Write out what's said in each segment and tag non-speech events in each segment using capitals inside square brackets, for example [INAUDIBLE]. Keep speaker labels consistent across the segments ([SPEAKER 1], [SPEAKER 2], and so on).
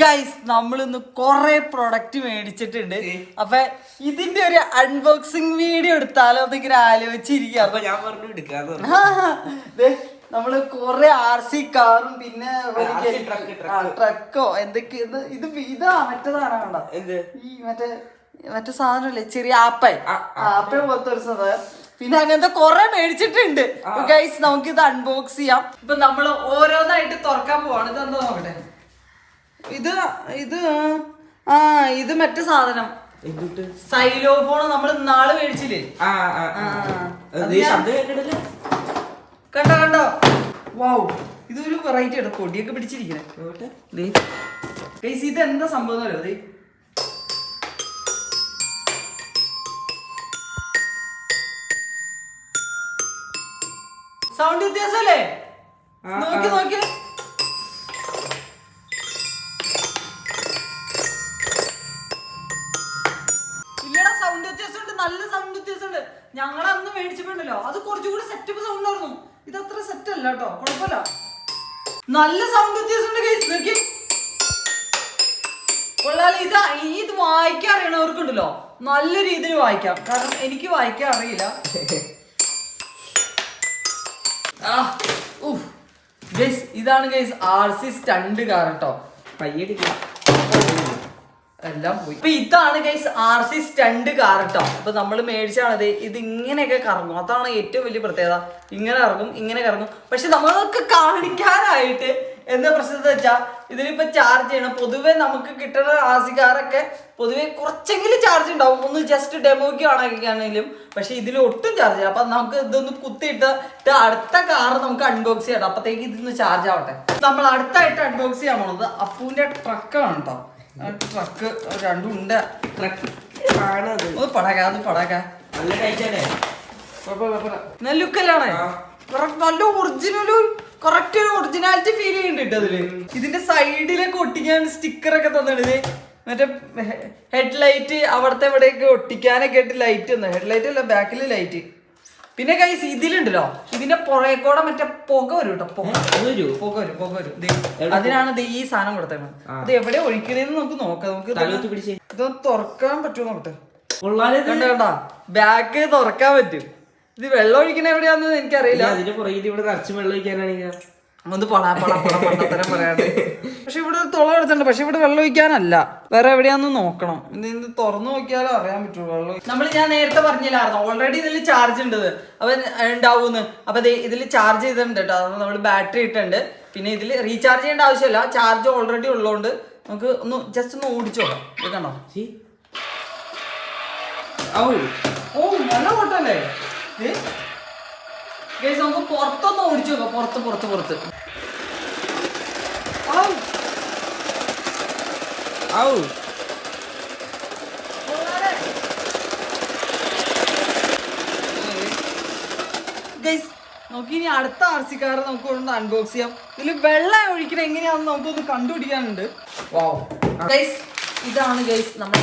[SPEAKER 1] Guys നമ്മൾ ഇന്ന് കൊറേ പ്രൊഡക്റ്റ് മേടിച്ചിട്ടുണ്ട്. അപ്പൊ ഇതിന്റെ ഒരു അൺബോക്സിംഗ് വീഡിയോ എടുത്താലോ എന്നിങ്ങനെ ആലോചിച്ചിരിക്കുക
[SPEAKER 2] അപ്പൊ ഞാൻ പറഞ്ഞു എടുക്കാന്ന്
[SPEAKER 1] നമ്മൾ കൊറേ ആർ സി കാറും പിന്നെ ട്രക്കോ എന്തൊക്കെ ഇത് ഇത് മറ്റേതാണ് കണ്ട?
[SPEAKER 2] എന്ത്?
[SPEAKER 1] ഈ മറ്റേ മറ്റേ സാധനമല്ലേ ചെറിയ ആപ്പ. ആപ്പ പോലത്തെ ഒരു സാധനം. പിന്നെ അങ്ങനത്തെ കൊറേ മേടിച്ചിട്ടുണ്ട്. ഗൈസ് നമുക്ക് ഇത് അൺബോക്സ് ചെയ്യാം. ഇപ്പൊ നമ്മൾ ഓരോന്നായിട്ട് തുറക്കാൻ പോവാണ്. ഇത് എന്താ നോക്കട്ടെ? ഇത് ഇത് ആ ഇത് മറ്റേ സാധനം. സൈലോഫോൺ നമ്മൾ നാൾ മേടിച്ചില്ലേ? കണ്ടോ കണ്ടോ? വാവ് ഇതൊരു വെറൈറ്റി ആണ്. കൊടിയൊക്കെ പിടിച്ചിരിക്കണേ. ഇത് എന്താ സംഭവം അറിയോ ദേ. സൗണ്ട് വ്യത്യാസമല്ലേ? നോക്കി നോക്കി. സൗണ്ട് വ്യത്യാസമുണ്ട് നല്ല സൗണ്ട് വ്യത്യാസമുണ്ട് ഞങ്ങൾ അന്ന് മേടിച്ചിട്ടുണ്ടല്ലോ. അത് കുറച്ചുകൂടി സെറ്റപ്പ് സൗണ്ട് ആയിരുന്നു. ഇത് അത്ര സെറ്റ് അല്ല കേട്ടോ കുഴപ്പമില്ല. നല്ല സൗണ്ട് വ്യത്യാസമുണ്ട് ഗൈസ് നോക്കി. കൊള്ളാലോ ഇത് ഇത് വായിക്കാൻ അറിയണവർക്കുണ്ടല്ലോ. നല്ല രീതിയിൽ വായിക്കാം. കാരണം എനിക്ക് വായിക്കാൻ അറിയില്ല. ഇതാണ് guys R C stunt car കേട്ടോ
[SPEAKER 2] പയ്യെ എടുക്കാം.
[SPEAKER 1] എല്ലാം പോയി. അപ്പൊ ഇതാണ് guys R C stunt car കേട്ടോ അപ്പൊ നമ്മൾ മേടിച്ചാണത്. ഇത് ഇങ്ങനെയൊക്കെ കറങ്ങും. അതാണ് ഏറ്റവും വലിയ പ്രത്യേകത. ഇങ്ങനെ ഇറങ്ങും ഇങ്ങനെ കറങ്ങും. പക്ഷെ നമ്മളൊക്കെ കാണിക്കാനായിട്ട് എന്താ പ്രശ്നം എന്ന് വെച്ചാൽ ഇതിലിപ്പോൾ ചാർജ് ചെയ്യണം. പൊതുവേ നമുക്ക് കിട്ടുന്ന ആർ സി കാറൊക്കെ പൊതുവെ കുറച്ചെങ്കിലും ചാർജ് ഉണ്ടാവും. ഒന്ന് ജസ്റ്റ് ഡെമോയ്ക്ക് ആണെങ്കിലും. പക്ഷെ ഇതിൽ ഒട്ടും ചാർജ് ചെയ്യാം അപ്പൊ നമുക്ക് ഇതൊന്ന് കുത്തിയിട്ട് അടുത്ത കാർ നമുക്ക് അൺബോക്സ് ചെയ്യണം അപ്പത്തേക്ക് ഇതൊന്ന് ചാർജ് ആവട്ടെ. നമ്മൾ അടുത്തായിട്ട് അൺബോക്സ് ചെയ്യാൻ പോണത് അപ്പൂന്റെ ട്രക്കാണ് കേട്ടോ ട്രക്ക് രണ്ടും ഉണ്ട്.
[SPEAKER 2] ട്രക്ക് ആണത്.
[SPEAKER 1] അത് പടക അത് പടക.
[SPEAKER 2] നല്ല ടൈറ്റല്ലേ
[SPEAKER 1] നല്ല ലുക്കല്ലാണ് നല്ല ഒറിജിനൽ കറക്റ്റ് ഒരു ഒറിജിനാലിറ്റി ഫീൽ ചെയ്യുന്നുണ്ട് അതിൽ ഇതിന്റെ സൈഡിലൊക്കെ ഒട്ടിക്കാൻ സ്റ്റിക്കർ ഒക്കെ തന്നിട്ട് മറ്റേ ഹെഡ് ലൈറ്റ് അവിടത്തെ എവിടെയൊക്കെ ഒട്ടിക്കാനൊക്കെ ആയിട്ട് ലൈറ്റ് തന്നെ ഹെഡ് ലൈറ്റ് അല്ല ബാക്കിൽ ലൈറ്റ് പിന്നെ കൈസ് ഇതിലുണ്ടല്ലോ ഇതിന്റെ പുറകെ കൂടെ മറ്റേ പുക വരും കേട്ടോ പുക പുക വരും പുക വരും അതിനാണ് ദേ ഈ സാധനം കൊടുത്തത്
[SPEAKER 2] ആ.
[SPEAKER 1] അത് എവിടെ ഒഴിക്കണേന്ന് നമുക്ക് നോക്കാം നമുക്ക്
[SPEAKER 2] ഇത്
[SPEAKER 1] ഇതൊന്ന് തുറക്കാൻ പറ്റുമോ
[SPEAKER 2] ഇത്?
[SPEAKER 1] കണ്ട കണ്ട ബാക്ക് തുറക്കാൻ പറ്റും ഇത് വെള്ളം ഒഴിക്കണ എവിടെയാന്ന് എനിക്കറിയില്ല
[SPEAKER 2] അതിന്റെ പുറകിൽ ഇവിടെ നിറച്ച് വെള്ളം ഒഴിക്കാനാണെങ്കിൽ
[SPEAKER 1] ഒന്ന് പടാ പടാ പടാ പണ്ടത്തരം പറയാണ്ട് പക്ഷെ ഇവിടെ ഒരു തുള എടുത്തിട്ടുണ്ട്. പക്ഷെ ഇവിടെ വെള്ളം ഒഴിക്കാനല്ല. വേറെ എവിടെയാന്ന് നോക്കണം. ഇത് തുറന്നു നോക്കിയാലോ അറിയാൻ പറ്റുള്ളൂ. വെള്ളം നമ്മൾ ഞാൻ നേരത്തെ പറഞ്ഞില്ലായിരുന്നു? ഓൾറെഡി ഇതിൽ ചാർജ് ഉണ്ട് അപ്പൊ ഉണ്ടാവൂന്ന്. അപ്പൊ ഇതിൽ ചാർജ് ചെയ്തിട്ടുണ്ട് കേട്ടോ നമ്മൾ ബാറ്ററി ഇട്ടുണ്ട് പിന്നെ ഇതിൽ റീചാർജ് ചെയ്യേണ്ട ആവശ്യമില്ല. ചാർജ് ഓൾറെഡി ഉള്ളതുകൊണ്ട് നമുക്ക് ഒന്ന് ജസ്റ്റ് ഒന്ന് ഓടിച്ചു നോക്കാം. ഇത് കണ്ടോ?
[SPEAKER 2] ഔ.
[SPEAKER 1] ഓ നല്ല ഓട്ടല്ലേ നമുക്ക് പുറത്തൊന്ന് ഓടിച്ചു നോക്കാം. പുറത്ത് പുറത്ത് പുറത്ത്. ഔ. നമുക്ക് ഇനി അടുത്ത ആർ സി കാർ നമുക്ക് ഒന്ന് അൺബോക്സ് ചെയ്യാം. ഇതിൽ വെള്ളം ഒഴിക്കണ എങ്ങനെയാണെന്ന് നമുക്കൊന്ന് കണ്ടുപിടിക്കാനുണ്ട്. ഗൈസ് ഇതാണ് ഗൈസ് നമ്മൾ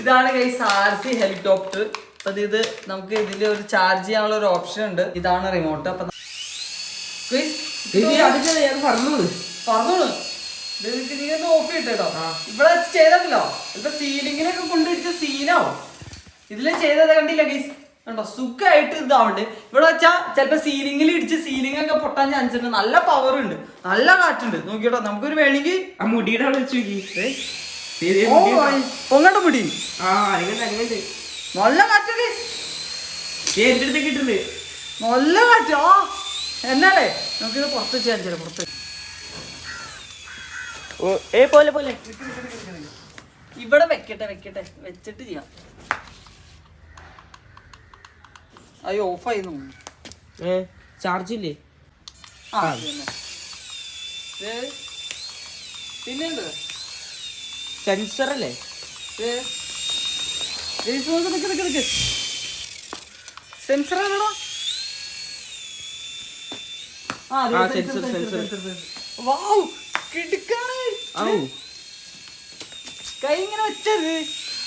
[SPEAKER 1] ഇതാണ് ഗൈസ് ആർ സി ഹെലികോപ്റ്റർ. അപ്പൊ ഇത് നമുക്ക് ഇതിൽ ഒരു ചാർജ് ചെയ്യാനുള്ള ഒരു ഓപ്ഷൻ ഉണ്ട്. ഇതാണ് റിമോട്ട് അപ്പൊ ഓഫ് ചെയ്തിട്ടോ ഇവിടെ ചെയ്തല്ലോ. ഇപ്പൊ സീലിങ്ങിനൊക്കെ കൊണ്ടുപിടിച്ച സീനാവും ഇതിൽ ചെയ്തത് കണ്ടില്ല ഗൈസ് കണ്ടോ? സുഖമായിട്ട് ഇതാവുണ്ട്. ഇവിടെ വെച്ചാ ചിലപ്പോ സീലിങ്ങിൽ ഇടിച്ച് സീലിംഗ് ഒക്കെ പൊട്ടാൻ ചാൻസ് ഉണ്ട്. നല്ല പവർ ഉണ്ട്. നല്ല കാറ്റുണ്ട്. നോക്കിട്ടോ നമുക്കൊരു വേണമെങ്കിൽ
[SPEAKER 2] ആ മുടിയുടെ അവിടെ വെച്ച് നോക്കി.
[SPEAKER 1] പൊങ്ങണ്ട മുടി.
[SPEAKER 2] ആ അങ്ങനെ അനങ്ങണ്ട്
[SPEAKER 1] ഗൈസ്
[SPEAKER 2] ഏ, എന്റെ അടുത്ത് കിട്ടുന്നത്
[SPEAKER 1] നല്ല മാറ്റോ. ആ എന്നാലേ നമുക്കിത് പുറത്ത് ചെയ്യാൻ ചില പുറത്ത്.
[SPEAKER 2] ഏ പോലെ പോലെ.
[SPEAKER 1] ഇവിടെ വെക്കട്ടെ വെക്കട്ടെ. വെച്ചിട്ട് ചെയ്യാം. അയ്യോ ഓഫായി
[SPEAKER 2] ഏ ചാർജ് ഇല്ലേ?
[SPEAKER 1] ആ പിന്നെ
[SPEAKER 2] സെൻസർ അല്ലേ?
[SPEAKER 1] നിക്ക്, നിക്ക്, നിക്ക്. സെൻസർ ആണോ ആ
[SPEAKER 2] സെൻസർ, സെൻസർ.
[SPEAKER 1] വാവ് കിടുക്കാണ്. കൈ ഇങ്ങനെ വെച്ചത്.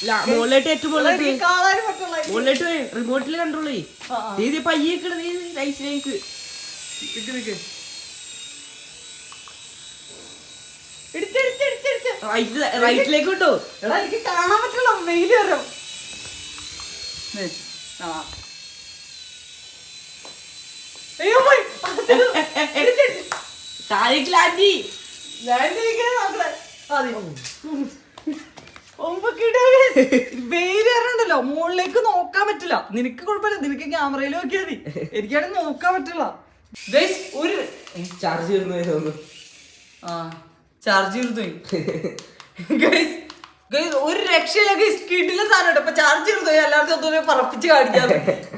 [SPEAKER 2] ഇല്ല മുകളിലോട്ട് ഏറ്റവും മുകളിലോട്ട്
[SPEAKER 1] കാണാനും പറ്റുള്ള
[SPEAKER 2] മുകളിലോട്ട് കൺട്രോൾ
[SPEAKER 1] ആ, ആ.
[SPEAKER 2] ദേ, ദേ പയ്യെ കിടന്ന് നൈസിലേക്ക്
[SPEAKER 1] നിക്ക് നിക്ക്. എടുത്ത് എടുത്ത് എടുത്ത് എടുത്ത്.
[SPEAKER 2] റൈറ്റ് റൈറ്റിലേക്ക് കിട്ടോ
[SPEAKER 1] എടാ എനിക്ക് കാണാൻ പറ്റില്ല മെയിൽ വരും. ആ. അയ്യോ പോയി.
[SPEAKER 2] താഴേക്ക് ലാൻഡി.
[SPEAKER 1] ഒമ്പക്കിട്ട് മുകളിലേക്ക് നോക്കാൻ പറ്റില്ല. നിനക്ക് കുഴപ്പമില്ല. നിനക്ക് ക്യാമറയിൽ നോക്കിയാൽ മതി. എനിക്കാണെങ്കിൽ നോക്കാൻ പറ്റില്ല ഒരു
[SPEAKER 2] ചാർജ് തോന്നുന്നു.
[SPEAKER 1] ആ ചാർജ് ഗൈസ് [LAUGHS] ഒരു രക്ഷയില്ല ഗൈസ് കിട്ടില്ല സാധനം കേട്ടോ ഇപ്പൊ ചാർജ് ചെയ്തോ എല്ലാവർക്കും ഒന്നും പറപ്പിച്ച് കാണിക്കാം.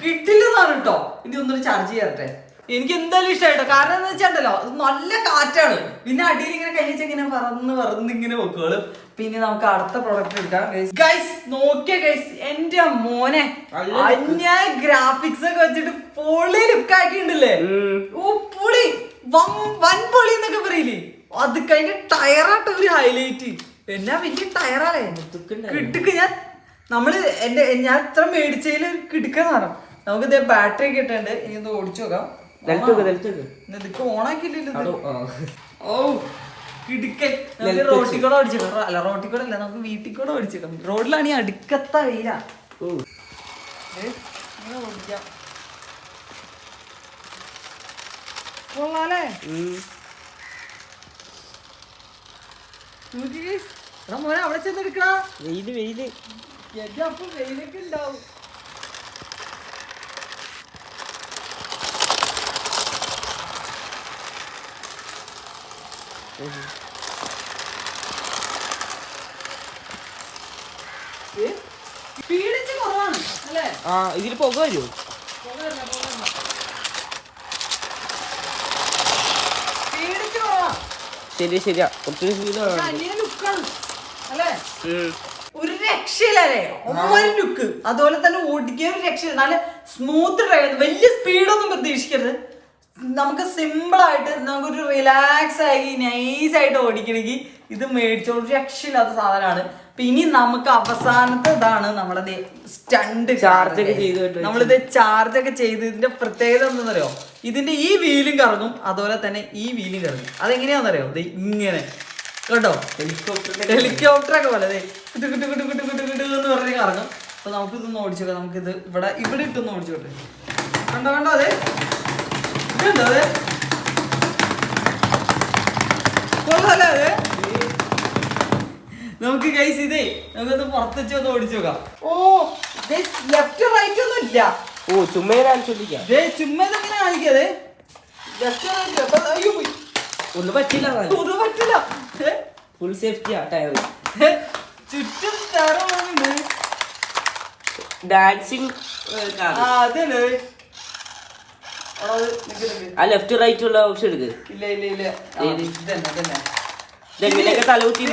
[SPEAKER 1] കിട്ടില്ല സാധനം കേട്ടോ ഇനി ഒന്നും ചാർജ് ചെയ്യട്ടെ. എനിക്ക് എന്തായാലും ഇഷ്ടമായിട്ടോ? കാരണം എന്താ വെച്ചാണ്ടല്ലോ അത് നല്ല കാറ്റാണ്. പിന്നെ അടിയിൽ ഇങ്ങനെ കഴിച്ച് ഇങ്ങനെ പറന്ന് പറന്ന് ഇങ്ങനെ വെക്കുള്ളൂ പിന്നെ നമുക്ക് അടുത്ത പ്രൊഡക്റ്റ് എടുക്കാം ഗൈസ് നോക്കിയ ഗൈസ് എന്റെ മോനെ അന്യായ ഗ്രാഫിക്സ് ഒക്കെ വെച്ചിട്ട് പൊളി ലുക്ക് ആക്കിണ്ടല്ലേ ഓ പൊളി. വൻ പൊളി എന്നൊക്കെ പറയില്ലേ? അത് കഴിഞ്ഞ ടയറാട്ട് ഒരു ഹൈലൈറ്റ് എന്നാ വലിയ
[SPEAKER 2] ടയറാലേ.
[SPEAKER 1] കിട്ടുക്ക് ഞാൻ നമ്മൾ എന്റെ ഞാൻ ഇത്ര മേടിച്ചതിൽ കിടുക്കുന്ന പറഞ്ഞു നമുക്ക് ഇതേ ബാറ്ററി ഒക്കെ ഇട്ടുണ്ട് ഇനി ഒന്ന് ഓടിച്ചു നോക്കാം. ഇതൊക്കെ ഓണാക്കിയില്ലല്ലോ ഓ കിടുക്കൻ. റോട്ടിൽ കൂടെ ഓടിച്ചേക്കാം അല്ല റോട്ടിൽ കൂടെ അല്ല നമുക്ക് വീട്ടിൽ കൂടെ ഓടിച്ചേക്കാം റോഡിലാണ് ഈ അടുക്കത്ത വെയില ഓടിക്കാം. കൊള്ളാലേ
[SPEAKER 2] ഉം.
[SPEAKER 1] നോക്കി guys. എടാ മോനെ അവിടെ ചെന്ന് എടുക്കടാ.
[SPEAKER 2] വെയിൽ വെയിൽ.
[SPEAKER 1] എന്റെ അപ്പം വെയിലൊക്കെ ഉണ്ടാവും. ഏ, speed കുറവാണ് അല്ലേ?
[SPEAKER 2] ആ ഇതിൽ പുക വരുമോ. ശരിയാ ശരിയാ.
[SPEAKER 1] കുറച്ച് ഒരു രക്ഷയില്ലേ ഒമ്മൊരു ലുക്ക് അതുപോലെ തന്നെ ഓടിക്കുക ഒരു രക്ഷയില്ല. നല്ല സ്മൂത്ത് ഡ്രൈവ് വലിയ സ്പീഡൊന്നും പ്രതീക്ഷിക്കരുത്. നമുക്ക് സിമ്പിൾ ആയിട്ട് നമുക്കൊരു റിലാക്സ് ആയി നൈസ് ആയിട്ട് ഓടിക്കണമെങ്കിൽ ഇത് മേടിച്ചോ ഒരു രക്ഷയില്ലാത്ത സാധനമാണ്. ഇനി നമുക്ക് അവസാനത്തെ ഇതാണ് നമ്മളത് സ്റ്റണ്ട്
[SPEAKER 2] ചാർജ് ഒക്കെ ചെയ്ത്.
[SPEAKER 1] നമ്മളിത് ചാർജ് ഒക്കെ ചെയ്ത് ഇതിന്റെ പ്രത്യേകത എന്താണെന്നറിയോ? ഇതിന്റെ ഈ വീലും കറങ്ങും അതുപോലെ തന്നെ ഈ വീലും കറങ്ങും. അതെങ്ങനെയാണെന്നറിയോ? ദേ ഇങ്ങനെ. കേട്ടോ ഹെലികോപ്റ്റർ ഒക്കെ പോലെ. കുട്ടു കുട്ടു കുട്ടു കുട്ടു കുട്ടു കുട്ടു എന്ന് പറഞ്ഞ് കറങ്ങും. അപ്പൊ നമുക്ക് ഇതൊന്ന് ഓടിച്ചോട്ടെ നമുക്ക് ഇത് ഇവിടെ ഇവിടെ ഇട്ടൊന്ന് ഓടിച്ചോട്ടെ കണ്ടോ കണ്ടോ അതെ ഇതുണ്ടോ അതെ കൊള്ളാലേ അതെ നമുക്ക് ഗൈസ് ഇതേ നമുക്കൊന്ന് പുറത്തുവെച്ച് ഒന്ന് ഓടിച്ചു നോക്കാം. ഓ ലെഫ്റ്റ് റൈറ്റ് ഒന്നും ഇല്ല
[SPEAKER 2] ഓ ചുമ്മാ കാണിച്ചോണ്ടിരിക്കാം
[SPEAKER 1] ദേ ചുമ്മാ ഇതെങ്ങനെ കാണിക്കാതെ. ലെഫ്റ്റ് റൈറ്റ് അയ്യോ പോയി.
[SPEAKER 2] ഒന്നും പറ്റില്ല
[SPEAKER 1] ഒന്നും പറ്റില്ല?
[SPEAKER 2] ഫുൾ സേഫ്റ്റിയാ ടയർ?
[SPEAKER 1] ചുറ്റും തരമുണ്ട്
[SPEAKER 2] ഡാൻസിങ്
[SPEAKER 1] ആ അതല്ലേ.
[SPEAKER 2] ആ ലെഫ്റ്റ് റൈറ്റ് ഉള്ള ഓപ്ഷൻ എടുക്ക്.
[SPEAKER 1] ഇല്ല ഇല്ല ഇല്ല? ഇതന്നെ ഇതന്നെ.
[SPEAKER 2] ഇതെങ്ങനെയൊക്കെ തലകുത്തി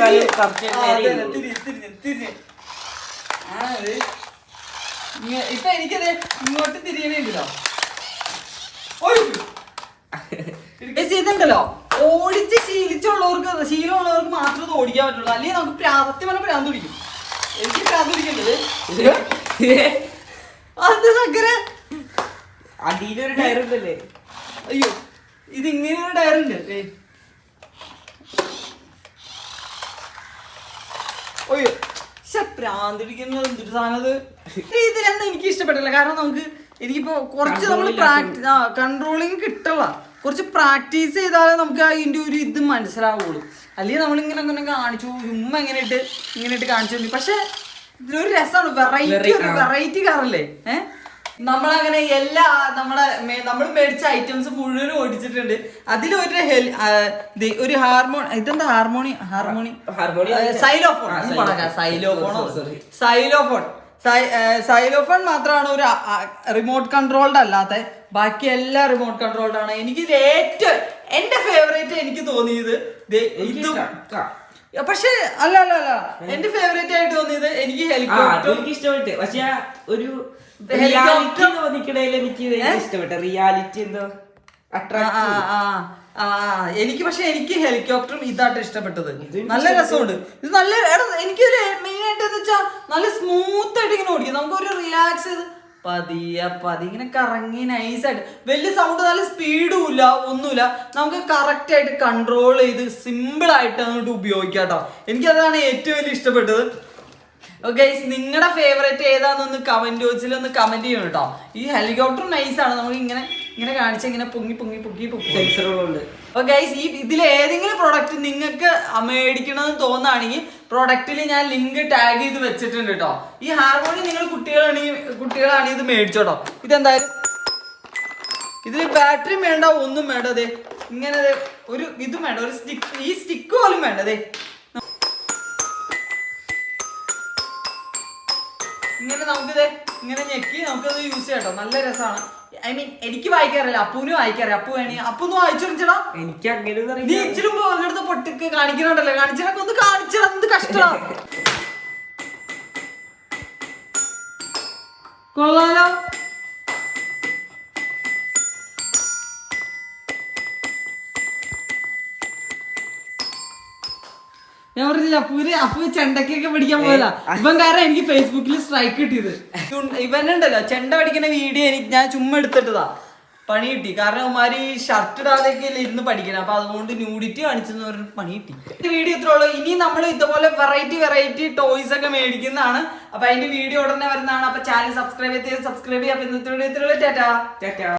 [SPEAKER 1] ഇപ്പൊ എനിക്കത് ഇങ്ങോട്ട് തിരിയണേണ്ടല്ലോ ഇതുണ്ടല്ലോ. ഓടിച്ച് ശീലിച്ചുള്ളവർക്ക് ശീലമുള്ളവർക്ക് മാത്രമേ ഇത് ഓടിക്കാൻ പറ്റുള്ളൂ. അല്ലെങ്കിൽ നമുക്ക് പ്രാ- സത്യം പറഞ്ഞ പ്രാന്ത് പിടിക്കും. എനിക്ക് പ്രാന്ത് പിടിക്കേണ്ടത്? അത് സക്കര
[SPEAKER 2] അടിയിലൊരു ടയർ ഉണ്ടല്ലേ
[SPEAKER 1] അയ്യോ ഇത് ഇങ്ങനെ ഒരു ടയർ ഏയ്. അയ്യോ പക്ഷെ പ്രാന്തിടിക്കുന്നത് എന്തൊരു സാധനം ഇതിലെന്താ എനിക്ക് ഇഷ്ടപ്പെട്ടില്ല കാരണം നമുക്ക് എനിക്കിപ്പോ കുറച്ച് നമ്മൾ പ്രാക്ടീസ് ആ കൺട്രോളിങ് കിട്ടില്ല കുറച്ച് പ്രാക്ടീസ് ചെയ്താലേ നമുക്ക് അതിന്റെ ഒരു ഇത് മനസ്സിലാവുള്ളൂ. അല്ലെങ്കിൽ നമ്മളിങ്ങനെ അങ്ങനെ കാണിച്ചു ചുമ്മാ എങ്ങനെ ഇട്ട് ഇങ്ങനെ ഇട്ട് കാണിച്ചു. പക്ഷെ ഇതിനൊരു രസമാണ്. വെറൈറ്റി. വെറൈറ്റി കാറല്ലേ ഏഹ് നമ്മളങ്ങനെ എല്ലാ നമ്മുടെ നമ്മൾ മേടിച്ച ഐറ്റംസ് മുഴുവനും ഓടിച്ചിട്ടുണ്ട്. അതിലൊരു ഒരു ഒരു ഹാർമോൺ ഇതെന്താ ഹാർമോണി? ഹാർമോണി? സൈലോഫോൺ. സൈലോഫോണോ. സൈലോഫോൺ. സൈലോഫോൺ മാത്രമാണ് ഒരു റിമോട്ട് കൺട്രോൾഡ് അല്ലാത്ത. ബാക്കി എല്ലാ റിമോട്ട് കൺട്രോൾഡ് ആണ്. എനിക്ക് ഇത് ഏറ്റവും എന്റെ ഫേവറേറ്റ് എനിക്ക് തോന്നിയത് ഇതും. പക്ഷെ അല്ല അല്ല അല്ല. എന്റെ ഫേവറേറ്റ് ആയിട്ട് തോന്നിയത് എനിക്ക് ഹെലികോപ്റ്റർ
[SPEAKER 2] ഇഷ്ടമായിട്ട് പക്ഷെ ഒരു റിയാലിറ്റി തോന്നിക്കണേൽ എനിക്ക് ഇഷ്ടപ്പെട്ടു. റിയാലിറ്റി എന്തോ?
[SPEAKER 1] എനിക്ക് പക്ഷെ എനിക്ക് ഹെലികോപ്റ്ററും ഇതായിട്ട് ഇഷ്ടപ്പെട്ടത്. നല്ല രസമുണ്ട്. ഇത് നല്ല എനിക്ക് എനിക്കൊരു മെയിൻ ആയിട്ട് എന്ന് വെച്ചാൽ നല്ല സ്മൂത്ത് ആയിട്ട് ഇങ്ങനെ ഓടിക്കും. നമുക്കൊരു റിലാക്സ് ചെയ്ത് പതിയെ പതി ഇങ്ങനെ കറങ്ങി നൈസായിട്ട് വലിയ സൗണ്ട് നല്ല സ്പീഡും ഇല്ല ഒന്നുമില്ല. നമുക്ക് കറക്റ്റ് ആയിട്ട് കൺട്രോൾ ചെയ്ത് സിമ്പിൾ ആയിട്ട് അങ്ങോട്ട് ഉപയോഗിക്കാം കേട്ടോ. എനിക്കതാണ് ഏറ്റവും വലിയ ഇഷ്ടപ്പെട്ടത്. ഓക്കെ നിങ്ങളുടെ ഫേവറേറ്റ് ഏതാണെന്നൊന്ന് കമന്റ് ബോക്സിൽ ഒന്ന് കമന്റ് ചെയ്യണം കേട്ടോ ഈ ഹെലികോപ്റ്റർ നൈസ് ആണ്. നമുക്ക് ഇങ്ങനെ ഇങ്ങനെ കാണിച്ച് ഇങ്ങനെ പൊങ്ങി പൊങ്ങി പൊങ്ങി പൊങ്ങി.
[SPEAKER 2] സെൻസറുകളുണ്ട്
[SPEAKER 1] അപ്പൊ ഗൈസ് ഈ ഇതിൽ ഏതെങ്കിലും പ്രൊഡക്റ്റ് നിങ്ങൾക്ക് മേടിക്കണമെന്ന് തോന്നുകയാണെങ്കിൽ പ്രൊഡക്റ്റിൽ ഞാൻ ലിങ്ക് ടാഗ് ചെയ്ത് വെച്ചിട്ടുണ്ട് കേട്ടോ ഈ ഹാർമോണി നിങ്ങൾ കുട്ടികളാണെങ്കിൽ കുട്ടികളാണെങ്കിൽ ഇത് മേടിച്ചോട്ടോ ഇതെന്തായാലും ഇതിൽ ബാറ്ററി വേണ്ട ഒന്നും വേണ്ടതേ ഇങ്ങനെ ഒരു ഇതും വേണ്ട. ഒരു സ്റ്റിക്ക് ഈ സ്റ്റിക്ക് പോലും വേണ്ട. ഇങ്ങനെ നമുക്കിത് ഇങ്ങനെ ഞെക്കി നമുക്കത് യൂസ് ചെയ്യട്ടോ നല്ല രസമാണ് ഐ മീൻ എനിക്ക് വായിക്കാറില്ല. അപ്പൂന് വായിക്കാറില്ല. അപ്പു വേണി. അപ്പൊന്ന് വായിച്ചു കാണിച്ചടാ
[SPEAKER 2] എനിക്ക് അങ്ങനെ ഒന്നും
[SPEAKER 1] നീ ഇച്ചിലും ഒരിടത്ത് പൊട്ടിക്ക് കാണിക്കുന്നുണ്ടല്ലോ കാണിച്ചതൊക്കെ ഒന്ന് കാണിച്ചടാ. എന്ത് കഷ്ടമാ. കൊള്ളാലോ. പറഞ്ഞില്ല അപ്പൂര് അപ്പൂ ചെണ്ടക്കൊക്കെ പിടിക്കാൻ പോയതാ. ഇവൻ കാരണം എനിക്ക് ഫേസ്ബുക്കിൽ സ്ട്രൈക്ക് കിട്ടിയത്. ഇവനുണ്ടല്ലോ ചെണ്ട പഠിക്കുന്ന വീഡിയോ എനിക്ക് ഞാൻ ചുമ്മാ എടുത്തിട്ടതാ. പണി കിട്ടി. കാരണം അവന്മാര് ഈ ഷർട്ട് ഇടാതെയൊക്കെ അല്ലേ ഇരുന്ന് പഠിക്കണം. അപ്പൊ അതുകൊണ്ട് ന്യൂഡിറ്റി കാണിച്ചെന്ന് പറഞ്ഞ പണി കിട്ടി. വീഡിയോ ഇത്രേ ഉള്ളൂ. ഇനി നമ്മൾ ഇതുപോലെ വെറൈറ്റി വെറൈറ്റി ടോയ്സ് ഒക്കെ മേടിക്കുന്നതാണ്. അപ്പൊ അതിന്റെ വീഡിയോ ഉടനെ വരുന്നതാണ്. അപ്പൊ ചാനൽ സബ്സ്ക്രൈബ് ചെയ്ത് സബ്സ്ക്രൈബ് ചെയ്യാം. അപ്പൊ ഇന്നത്തെ വീഡിയോ ഇത്രേ ചേട്ടാ
[SPEAKER 2] ടാറ്റാ.